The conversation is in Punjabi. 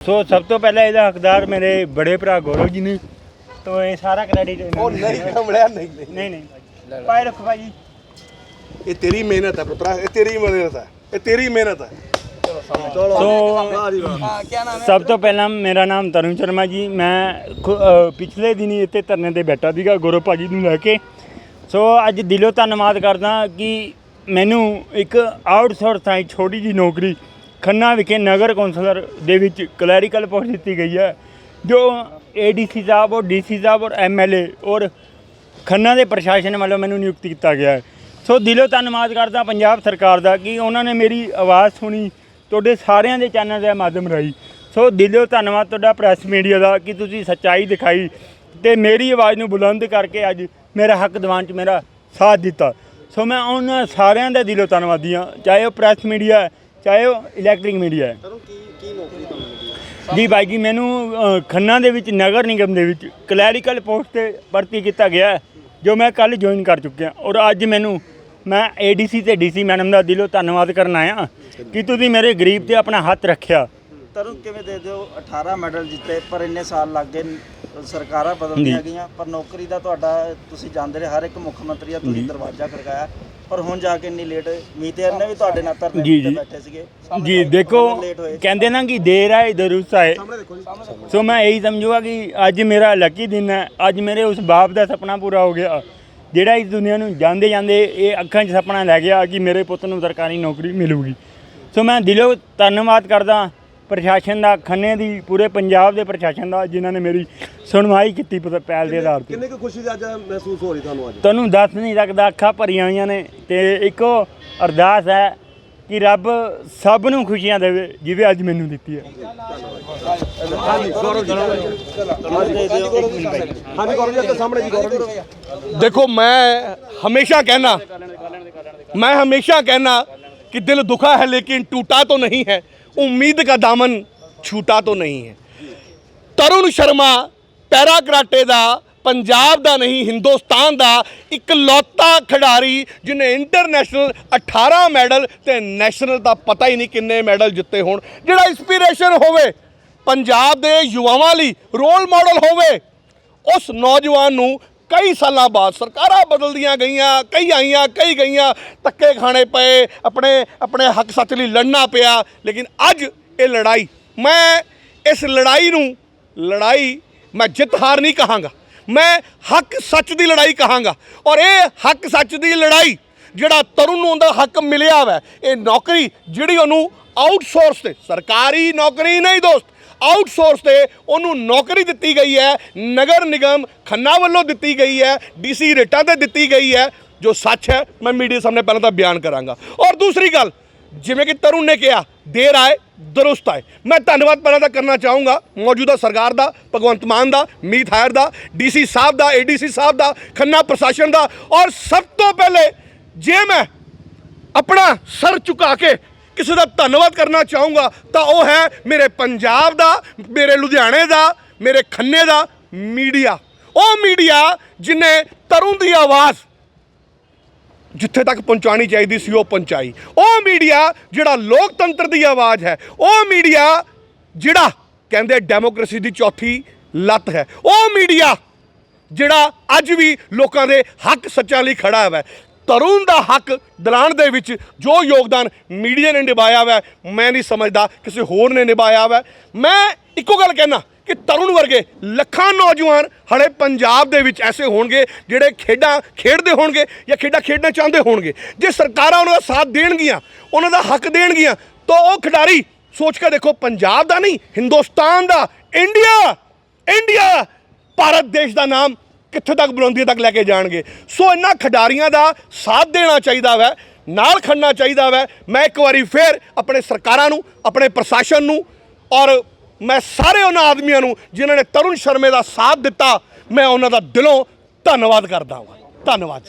ਸੋ ਸਭ ਤੋਂ ਪਹਿਲਾਂ ਇਹਦਾ ਹੱਕਦਾਰ ਮੇਰੇ ਬੜੇ ਭਰਾ ਗੌਰਵ ਜੀ ਨੇ। ਤੋ ਇਹ ਸਾਰਾ ਕ੍ਰੈਡਿਟ ਇਹਨਾਂ ਉਹ ਨੂੰ ਨਹੀਂ ਕਮਲਿਆ ਨਹੀਂ ਨਹੀਂ। ਨਹੀਂ ਨਹੀਂ। ਪਾਏ ਰੱਖੋ ਭਾਜੀ ਇਹ ਤੇਰੀ ਮਿਹਨਤ ਹੈ ਪੁੱਤਰਾ ਇਹ ਤੇਰੀ ਮਿਹਨਤ ਹੈ ਇਹ ਤੇਰੀ ਮਿਹਨਤ ਹੈ। ਸੋ ਸਭ ਤੋਂ ਪਹਿਲਾਂ ਮੇਰਾ ਨਾਮ ਤਰੁਣ ਸ਼ਰਮਾ ਜੀ। ਮੈਂ ਖੁ- ਅ, ਪਿਛਲੇ ਦਿਨੀ ਇੱਥੇ ਧਰਨੇ ਤੇ ਬੈਠਾ ਸੀਗਾ ਗੌਰਵ ਭਾਜੀ ਨੂੰ ਲੈ ਕੇ। ਸੋ ਅੱਜ ਦਿਲੋਂ ਧੰਨਵਾਦ ਕਰਦਾ ਕਿ ਮੈਨੂੰ ਇੱਕ ਆਊਟਸੋਰਸ ਥਾਈ ਛੋਟੀ ਜੀ ਨੌਕਰੀ ਖੰਨਾ ਵਿਖੇ ਨਗਰ ਕੌਂਸਲਰ ਦੇ ਵਿੱਚ ਕਲੈਰੀਕਲ ਪੋਸਟ ਦਿੱਤੀ ਗਈ ਹੈ, ਜੋ ਏਡੀਸੀ ਸਾਹਿਬ ਔਰ ਡੀਸੀ ਸਾਹਿਬ ਔਰ ਐਮਐਲਏ ਔਰ ਖੰਨਾ ਦੇ ਪ੍ਰਸ਼ਾਸਨ ਵੱਲੋਂ ਮੈਨੂੰ ਨਿਯੁਕਤ ਕੀਤਾ ਗਿਆ ਹੈ। ਸੋ ਦਿਲੋਂ ਧੰਨਵਾਦ ਕਰਦਾ ਪੰਜਾਬ ਸਰਕਾਰ ਦਾ ਕਿ ਉਹਨਾਂ ਨੇ ਮੇਰੀ ਆਵਾਜ਼ ਸੁਣੀ, ਤੁਹਾਡੇ ਸਾਰਿਆਂ ਦੇ ਚੈਨਲ ਦੇ ਮਾਧਿਅਮ ਰਾਹੀਂ। ਸੋ ਦਿਲੋਂ ਧੰਨਵਾਦ ਤੁਹਾਡਾ ਪ੍ਰੈਸ ਮੀਡੀਆ ਦਾ ਕਿ ਤੁਸੀਂ ਸੱਚਾਈ ਦਿਖਾਈ ਤੇ ਮੇਰੀ ਆਵਾਜ਼ ਨੂੰ ਬੁਲੰਦ ਕਰਕੇ ਅੱਜ ਮੇਰਾ ਹੱਕ ਦਿਵਾਉਣ 'ਚ ਮੇਰਾ ਸਾਥ ਦਿੱਤਾ। ਸੋ ਮੈਂ ਉਹਨਾਂ ਸਾਰਿਆਂ ਦਾ ਦਿਲੋਂ ਧੰਨਵਾਦੀ ਹਾਂ, ਚਾਹੇ ਉਹ ਪ੍ਰੈਸ ਮੀਡੀਆ ਚਾਹੇ ਉਹ ਇਲੈਕਟ੍ਰਿਕ ਮੀਡੀਆ ਹੈ। ਜੀ ਬਾਈ ਜੀ ਮੈਨੂੰ ਅ, ਖੰਨਾ ਦੇ ਵਿੱਚ ਨਗਰ ਨਿਗਮ ਦੇ ਵਿੱਚ ਕਲੈਰੀਕਲ ਪੋਸਟ ਤੇ ਭਰਤੀ ਕੀਤਾ ਗਿਆ ਹੈ, ਜੋ ਮੈਂ ਕੱਲ ਜੁਆਇਨ ਕਰ ਚੁੱਕਿਆ ਔਰ ਅੱਜ ਮੈਨੂੰ ਮੈਂ ਏਡੀਸੀ ਤੇ ਡੀਸੀ ਮੈਡਮ ਦਾ ਦਿਲੋਂ ਧੰਨਵਾਦ ਕਰਨ ਆਇਆ ਕਿ ਤੁਸੀਂ ਮੇਰੇ ਗਰੀਬ ਤੇ ਆਪਣਾ ਹੱਥ ਰੱਖਿਆ। ਤਰੁਣ ਕਿਵੇਂ ਦੇ ਦਿਓ? 18 ਮੈਡਲ ਜਿੱਤੇ ਪਰ ਇੰਨੇ ਸਾਲ ਲੱਗ ਗਏ ਸਰਕਾਰਾਂ ਬਦਲਦੀਆਂ। ਗਈਆਂ ਪਰ ਨੌਕਰੀ ਦਾ ਤੁਹਾਡਾ ਤੁਸੀਂ ਜਾਣਦੇ ਰਹੇ ਹਰ ਇੱਕ ਮੁੱਖ ਮੰਤਰੀ ਆ ਤੁਸੀਂ। ਦਰਵਾਜ਼ਾ ਖੜਕਾਇਆ। ਪਰ ਹੁਣ ਜਾ ਕੇ ਇੰਨੀ ਲੇਟ ਮੀਤੇ ਨੇ ਵੀ ਤੁਹਾਡੇ ਨਾਲ ਧਰਨੇ ਜੀ, ਤੇ ਜੀ। ਬੈਠੇ ਸੀਗੇ। ਜੀ ਦੇਖੋ ਕਹਿੰਦੇ ਨਾ ਕਿ ਦੇਰ ਆਏ। ਦਰੁਸਤ ਆਏ ਸੋ ਮੈਂ ਇਹੀ ਸਮਝੂਗਾ ਕਿ ਅੱਜ ਮੇਰਾ ਲੱਕੀ ਦਿਨ ਹੈ। ਅੱਜ ਮੇਰੇ ਉਸ ਬਾਪ ਦਾ ਸੁਪਨਾ ਪੂਰਾ ਹੋ ਗਿਆ। ਜਿਹੜਾ ਇਸ ਦੁਨੀਆ ਨੂੰ ਜਾਂਦੇ ਜਾਂਦੇ ਇਹ ਅੱਖਾਂ 'ਚ ਸੁਪਨਾ ਲੈ ਗਿਆ ਕਿ ਮੇਰੇ ਪੁੱਤ ਨੂੰ ਸਰਕਾਰੀ ਨੌਕਰੀ ਮਿਲੂਗੀ। ਸੋ ਮੈਂ ਦਿਲੋਂ ਧੰਨਵਾਦ ਕਰਦਾ। ਪ੍ਰਸ਼ਾਸਨ ਦਾ ਖੰਨੇ ਦੀ ਪੂਰੇ ਪੰਜਾਬ ਦੇ ਪ੍ਰਸ਼ਾਸਨ ਦਾ ਜਿਨ੍ਹਾਂ ਨੇ ਮੇਰੀ ਸੁਣਵਾਈ ਕੀਤੀ ਪ- ਪਹਿਲ ਦੇ ਆਧਾਰ ਤੇ ਕਿੰਨੇ ਕੁ ਖੁਸ਼ੀ ਦਾ ਅੱਜ ਮਹਿਸੂਸ ਹੋ ਰਹੀ ਤੁਹਾਨੂੰ ਅੱਜ ਤੁਹਾਨੂੰ ਦੱਸ ਨਹੀਂ ਸਕਦਾ ਅੱਖਾਂ ਭਰੀਆਂ ਹੋਈਆਂ ਨੇ ਤੇ ਇੱਕੋ ਅਰਦਾਸ ਹੈ ਕਿ ਰੱਬ ਸਭ ਨੂੰ ਖੁਸ਼ੀਆਂ ਦੇਵੇ ਜਿਵੇਂ ਅੱਜ ਮੈਨੂੰ ਦਿੱਤੀ ਹੈ ਦੇ ਦਿਓ ਇੱਕ ਮਿੰਟ ਬਾਈ ਹਾਂਜੀ ਗੌਰਵ ਜੀ ਤੇ ਸਾਹਮਣੇ ਜੀ ਗੌਰਵ ਜੀ ਦੇਖੋ ਮੈਂ ਹਮੇਸ਼ਾ ਕਹਿਣਾ मैं हमेशा कहना कि दिल दुखा है लेकिन टूटा तो नहीं है उम्मीद का दामन छूटा तो नहीं है ਤਰੁਣ ਸ਼ਰਮਾ ਪੈਰਾ ਕਰਾਟੇ ਦਾ ਪੰਜਾਬ ਦਾ ਨਹੀਂ ਹਿੰਦੁਸਤਾਨ ਦਾ ਇਕਲੌਤਾ ਖਿਡਾਰੀ ਜਿਹਨੇ ਇੰਟਰਨੈਸ਼ਨਲ 18 ਮੈਡਲ ਤੇ ਨੈਸ਼ਨਲ ਦਾ ਪਤਾ ਹੀ ਨਹੀਂ ਕਿੰਨੇ ਮੈਡਲ ਜਿੱਤੇ ਹੋਣ ਜਿਹੜਾ ਇਨਸਪੀਰੇਸ਼ਨ ਹੋਵੇ ਪੰਜਾਬ ਦੇ ਯੁਵਾਵਾਂ ਲਈ ਰੋਲ ਮਾਡਲ ਹੋਵੇ ਉਸ ਨੌਜਵਾਨ ਨੂੰ ਕਈ ਸਾਲਾਂ ਬਾਅਦ ਸਰਕਾਰਾਂ ਬਦਲਦੀਆਂ ਗਈਆਂ, ਕਈ ਆਈਆਂ, ਕਈ ਗਈਆਂ, ਧੱਕੇ ਖਾਣੇ ਪਏ, ਆਪਣੇ ਆਪਣੇ ਹੱਕ ਸੱਚ ਲਈ ਲੜਨਾ ਪਿਆ, ਲੇਕਿਨ ਅੱਜ ਇਹ ਲੜਾਈ, ਮੈਂ ਇਸ ਲੜਾਈ ਨੂੰ, ਲੜਾਈ ਮੈਂ ਜਿੱਤ ਹਾਰ ਨਹੀਂ ਕਹਾਂਗਾ, ਮੈਂ ਹੱਕ ਸੱਚ ਦੀ ਲੜਾਈ ਕਹਾਂਗਾ, ਔਰ ਇਹ ਹੱਕ ਸੱਚ ਦੀ ਲੜਾਈ ਜਿਹੜਾ ਤਰੁਣ ਨੂੰ ਉਹਦਾ ਹੱਕ ਮਿਲਿਆ ਵੈ, ਇਹ ਨੌਕਰੀ ਜਿਹੜੀ ਉਹਨੂੰ ਆਊਟਸੋਰਸ ਤੇ, ਸਰਕਾਰੀ ਨੌਕਰੀ ਨਹੀਂ ਦੋਸਤ ਆਊਟਸੋਰਸ ਤੇ ਉਹਨੂੰ ਨੌਕਰੀ ਦਿੱਤੀ ਗਈ ਹੈ, ਨਗਰ ਨਿਗਮ ਖੰਨਾ ਵੱਲੋਂ ਦਿੱਤੀ ਗਈ ਹੈ, ਡੀਸੀ ਰੇਟਾਂ ਤੇ ਦਿੱਤੀ ਗਈ ਹੈ, ਜੋ ਸੱਚ ਹੈ, ਮੈਂ ਮੀਡੀਆ ਸਾਹਮਣੇ ਪਹਿਲਾਂ ਤਾਂ ਬਿਆਨ ਕਰਾਂਗਾ। ਔਰ ਦੂਸਰੀ ਗੱਲ, ਜਿਵੇਂ ਕਿ ਤਰੁਣ ਨੇ ਕਿਹਾ, ਦੇਰ ਆਏ, ਦਰੁਸਤ ਆਏ। ਮੈਂ ਧੰਨਵਾਦ ਪਹਿਲਾਂ ਤਾਂ ਕਰਨਾ ਚਾਹੂੰਗਾ, ਮੌਜੂਦਾ ਸਰਕਾਰ ਦਾ, ਭਗਵੰਤ ਮਾਨ ਦਾ, ਮੀਤ ਹਾਇਰ ਦਾ, ਡੀਸੀ ਸਾਹਿਬ ਦਾ, ਏਡੀਸੀ ਸਾਹਿਬ ਦਾ, ਖੰਨਾ ਪ੍ਰਸ਼ਾਸਨ ਦਾ। ਔਰ ਸਭ ਤੋਂ ਪਹਿਲੇ ਜੇ ਮੈਂ ਆਪਣਾ ਸਰ ਝੁਕਾ ਕੇ ਕਿਸੇ ਦਾ ਧੰਨਵਾਦ ਕਰਨਾ ਚਾਹੂੰਗਾ, ਤਾਂ ਉਹ ਹੈ ਮੇਰੇ ਪੰਜਾਬ ਦਾ, ਮੇਰੇ ਲੁਧਿਆਣੇ ਦਾ, ਮੇਰੇ ਖੰਨੇ ਦਾ ਮੀਡੀਆ। ਉਹ ਮੀਡੀਆ ਜਿਨੇ ਤਰੁਣ ਦੀ ਆਵਾਜ਼ ਜਿੱਥੇ ਤੱਕ ਪਹੁੰਚਾਣੀ ਚਾਹੀਦੀ ਸੀ, ਉਹ ਪਹੁੰਚਾਈ। ਉਹ ਮੀਡੀਆ ਜਿਹੜਾ ਲੋਕਤੰਤਰ ਦੀ ਆਵਾਜ਼ ਹੈ, ਉਹ ਮੀਡੀਆ ਜਿਹੜਾ ਕਹਿੰਦੇ ਡੈਮੋਕ੍ਰੇਸੀ ਦੀ ਚੌਥੀ ਲੱਤ ਹੈ। ਉਹ ਮੀਡੀਆ ਜਿਹੜਾ ਅੱਜ ਵੀ ਲੋਕਾਂ ਦੇ ਹੱਕ ਸੱਚਾਂ ਲਈ ਖੜਾ ਹੈ। ਤਰੁਣ ਦਾ ਹੱਕ ਦਿਲਾਣ ਦੇ ਵਿੱਚ ਜੋ ਯੋਗਦਾਨ ਮੀਡੀਆ ਨੇ ਨਿਭਾਇਆ ਹੈ ਮੈਂ ਨਹੀਂ ਸਮਝਦਾ ਕਿਸੇ ਹੋਰ ਨੇ ਨਿਭਾਇਆ ਹੈ ਮੈਂ ਇੱਕੋ ਗੱਲ ਕਹਿਣਾ ਕਿ ਤਰੁਣ ਵਰਗੇ ਲੱਖਾਂ ਨੌਜਵਾਨ ਹਲੇ ਪੰਜਾਬ ਦੇ ਵਿੱਚ ਐਸੇ ਹੋਣਗੇ ਜਿਹੜੇ ਖੇਡਾਂ ਖੇਡਦੇ ਹੋਣਗੇ ਜਾਂ ਖੇਡਾਂ ਖੇਡਣਾ ਚਾਹੁੰਦੇ ਹੋਣਗੇ। ਜੇ ਸਰਕਾਰਾਂ ਉਹਨਾਂ ਦਾ ਸਾਥ ਦੇਣਗੀਆਂ, ਉਹਨਾਂ ਦਾ ਹੱਕ ਦੇਣਗੀਆਂ, ਤਾਂ ਉਹ ਖਿਡਾਰੀ ਸੋਚ ਕੇ ਦੇਖੋ, ਪੰਜਾਬ ਦਾ ਨਹੀਂ, ਹਿੰਦੁਸਤਾਨ ਦਾ, ਇੰਡੀਆ ਇੰਡੀਆ, ਭਾਰਤ ਦੇਸ਼ ਦਾ ਨਾਮ ਕਿੱਥੇ ਤੱਕ ਬੁਲੰਦੀਆਂ ਤੱਕ ਲੈ ਕੇ ਜਾਣਗੇ। ਸੋ ਇਹਨਾਂ ਖਿਡਾਰੀਆਂ ਦਾ ਸਾਥ ਦੇਣਾ ਚਾਹੀਦਾ ਵੈ, ਨਾਲ ਖੜਨਾ ਚਾਹੀਦਾ ਵੈ। ਮੈਂ ਇੱਕ ਵਾਰੀ ਫੇਰ ਆਪਣੇ ਸਰਕਾਰਾਂ ਨੂੰ, ਆਪਣੇ ਪ੍ਰਸ਼ਾਸਨ ਨੂੰ ਔਰ ਮੈਂ ਸਾਰੇ ਉਹਨਾਂ ਆਦਮੀਆਂ ਨੂੰ ਜਿਨ੍ਹਾਂ ਨੇ ਤਰੁਣ ਸ਼ਰਮੇ ਦਾ ਸਾਥ ਦਿੱਤਾ, ਮੈਂ ਉਹਨਾਂ ਦਾ ਦਿਲੋਂ ਧੰਨਵਾਦ ਕਰਦਾ ਹਾਂ ਧੰਨਵਾਦ ਜੀ।